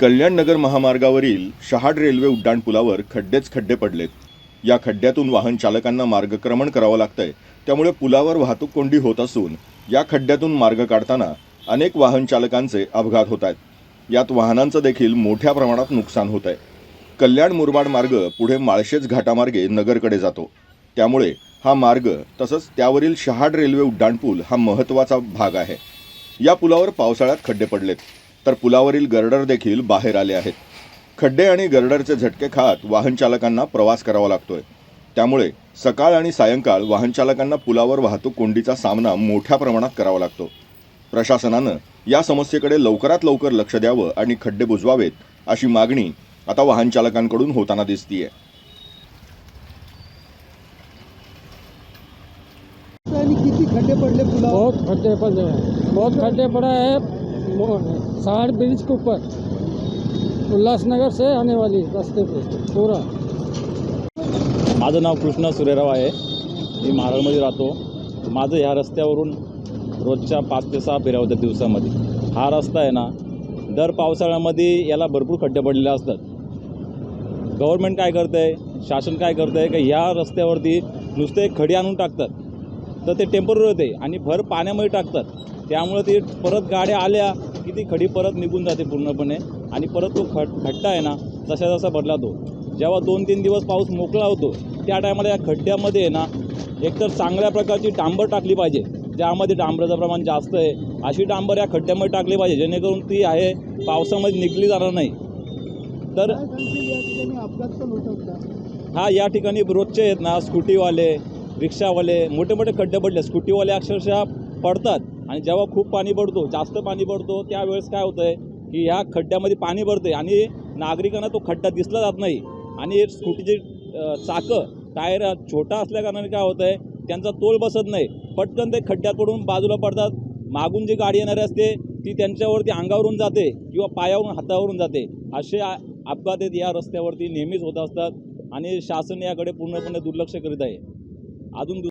कल्याणनगर महामार्गावरील शहाड रेल्वे उड्डाणपुलावर खड्डेच खड्डे पडलेत. या खड्ड्यातून वाहन चालकांना मार्गक्रमण करावं लागतंय. त्यामुळे पुलावर वाहतूक कोंडी होत असून या खड्ड्यातून मार्ग काढताना अनेक वाहन चालकांचे अपघात होत आहेत यात वाहनांचं देखील मोठ्या प्रमाणात नुकसान होत आहे कल्याण मुरबाड मार्ग पुढे माळशेज घाटामार्गे नगरकडे जातो. त्यामुळे हा मार्ग तसंच त्यावरील शहाड रेल्वे उड्डाणपूल हा महत्त्वाचा भाग आहे. या पुलावर पावसाळ्यात खड्डे पडलेत. तर पुलावरील गर्डर देखील बाहेर आले आहेत. खड्डे आणि गर्डरचे झटके खात वाहन चालकांना प्रवास करावा लागतोय. त्यामुळे सकाळ आणि सायंकाळ वाहन चालकांना पुलावर वाहतूक कोंडीचा सामना मोठ्या प्रमाणात करावा लागतो. प्रशासनानं या समस्येकडे लवकरात लवकर लक्ष द्यावं आणि खड्डे बुजवावेत अशी मागणी आता वाहन चालकांकडून होताना दिसतीये. किती खड्डे पडले पुलावर? बहुत खड्डे पड़े हैं बहुत खड्डे पड़े हैं वो- सहाड़ ब्रिज के ऊपर उल्लासनगर से आने वाली रास्ते पे पूरा माझं नाव कृष्णा सुरेराव आहे. मी महाराजमध्ये राहतो. माझं ह्या रस्त्यावरून रोजच्या पाच ते सहा फेऱ्या होत्या दिवसामध्ये. हा रस्ता आहे ना दर पावसाळ्यामध्ये याला भरपूर खड्डे पडलेले असतात. गव्हर्नमेंट काय करतं आहे शासन काय करतं आहे का ह्या रस्त्यावरती नुसते खडी आणून टाकतात. तर ते टेंपररी होते आणि भर पाण्यामध्ये टाकतात. त्यामुळे ते परत गाड्या आल्या की ती खडी परत निघून जाते पूर्णपणे. आणि परत तो खड खड्डा आहे ना जसा जसा भरला तो. जेव्हा दोन तीन दिवस पाऊस मोकळा होतो त्या टायमाला या खड्ड्यामध्ये आहे ना एकतर चांगल्या प्रकारची डांबर टाकली पाहिजे. ज्यामध्ये डांबराचं प्रमाण जास्त आहे अशी डांबर या खड्ड्यामध्ये टाकली पाहिजे जेणेकरून ती आहे पावसामध्ये निघली जाणार नाही. तर हा या ठिकाणी रोजचे आहेत ना स्कूटीवाले रिक्षावाले मोठे मोठे खड्डे पडले स्कूटीवाले अक्षरशः पडतात. आणि जेव्हा खूप पाणी पडतो जास्त पाणी पडतो त्यावेळेस काय होतं आहे की ह्या खड्ड्यामध्ये पाणी भरते आणि नागरिकांना तो खड्डा दिसला जात नाही. आणि स्कूटीची चाकं टायर छोटा असल्याकारणाने काय होतं आहे त्यांचा तोल बसत नाही. पटकन ते खड्ड्यात पडून बाजूला पडतात. मागून जी गाडी येणारी असते ती त्यांच्यावरती अंगावरून जाते किंवा पायावरून हातावरून जाते. असे अपघात आहेत या रस्त्यावरती नेहमीच होत असतात आणि शासन याकडे पूर्णपणे दुर्लक्ष करीत आहे. 아동도